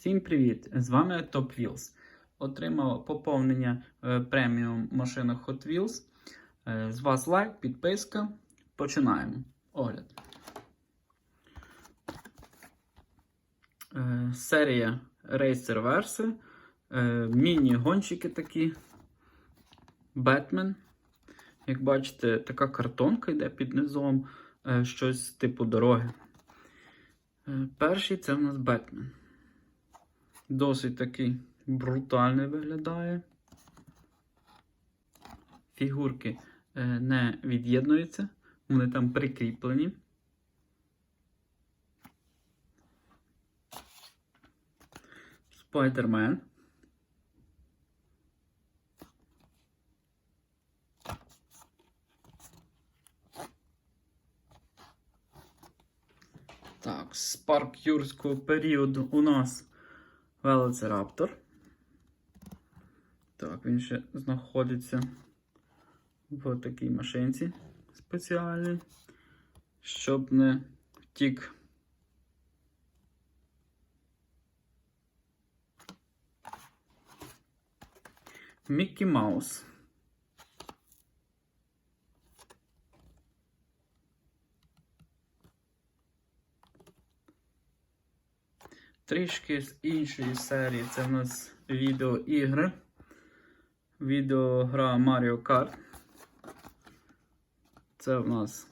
Всім привіт! З вами Top Wheels. Отримав поповнення е, преміум машинах Hot Wheels. Е, з вас лайк, підписка. Починаємо. Огляд. Е, серія Racer Verse. Міні-гонщики такі. Бетмен. Як бачите, така картонка йде під низом. Щось типу дороги. Перший це в нас Бетмен. Досить такий брутальний виглядає. Фігурки е, не від'єднуються, вони там прикріплені. Спайдермен. Так, з парк юрського періоду у нас Велоцираптор. Так, він ще знаходиться в такій машинці спеціальній, щоб не втік. Міккі Маус. Трішки з іншої серії це в нас відеоігри. Відеогра Mario Kart. Це в нас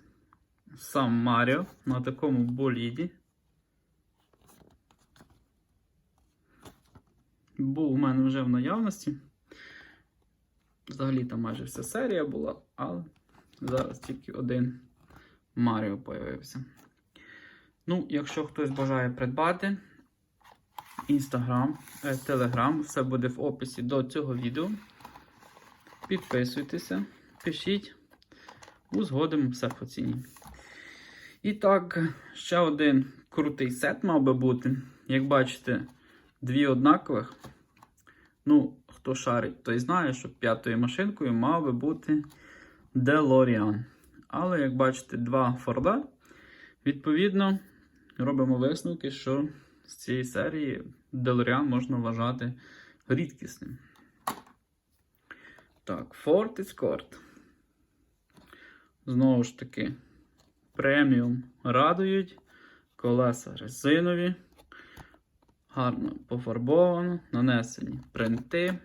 сам Маріо на такому боліді. Був у мене вже в наявності. Взагалі там майже вся серія була, але зараз тільки один Маріо появився. Ну, якщо хтось бажає придбати, Інстаграм, Телеграм, все буде в описі до цього відео. Підписуйтеся, пишіть, узгодимо все по ціні. І так, ще один крутий сет мав би бути. Як бачите, дві однакових. Ну, хто шарить, той знає, що п'ятою машинкою мав би бути DeLorean. Але, як бачите, два Форда. Відповідно, робимо висновки, що з цієї серії DeLorean можна вважати рідкісним. Так, Ford Escort. Знову ж таки, преміум радують. Колеса резинові. Гарно пофарбовано, нанесені принти.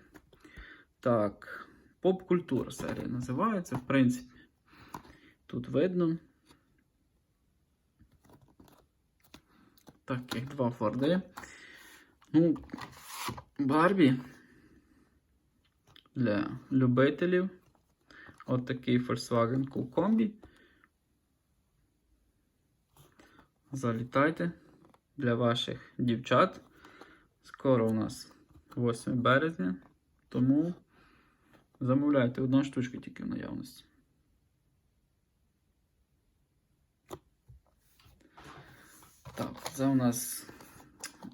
Так, поп-культура серія називається, в принципі. Тут видно. Так, як два Форди. Ну, Барбі для любителів. От такий Volkswagen Cool Combi. Залітайте для ваших дівчат. Скоро у нас 8 березня, тому замовляйте одна штучка тільки в наявності. Так, це у нас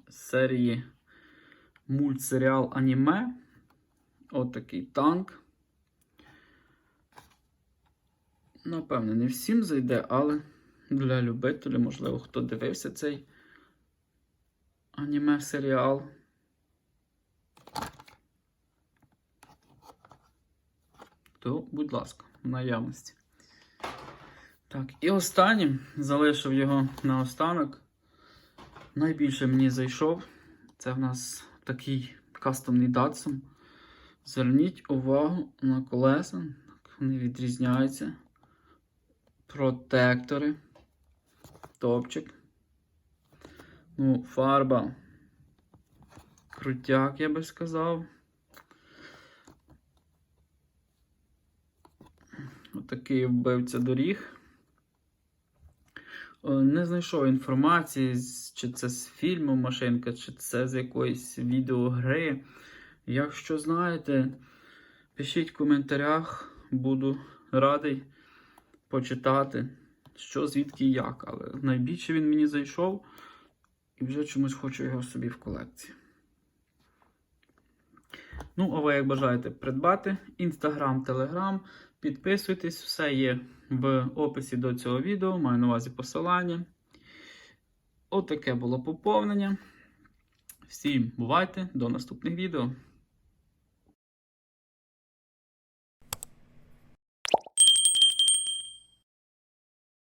з серії мультсеріал аніме. От такий танк. Напевне, не всім зайде, але для любителів, можливо, хто дивився цей аніме серіал. То, будь ласка, в наявності. Так, і останнім залишив його на останок. Найбільше мені зайшов. Це в нас такий кастомний Datsun. Зверніть увагу на колеса. Вони відрізняються. Протектори. Топчик. Ну, фарба. Крутяк, я би сказав. Отакий вбивця доріг. Е, Не знайшов інформації, чи це з фільму машинка, чи це з якоїсь відеогри. Якщо знаєте, пишіть в коментарях, буду радий почитати, що звідки і як. Але найбільше він мені зайшов і вже чомусь хочу його собі в колекції. Ну, а ви як бажаєте придбати, інстаграм, телеграм, підписуйтесь, все є в описі до цього відео, маю на увазі посилання. Отаке було поповнення. Всім бувайте, до наступних відео.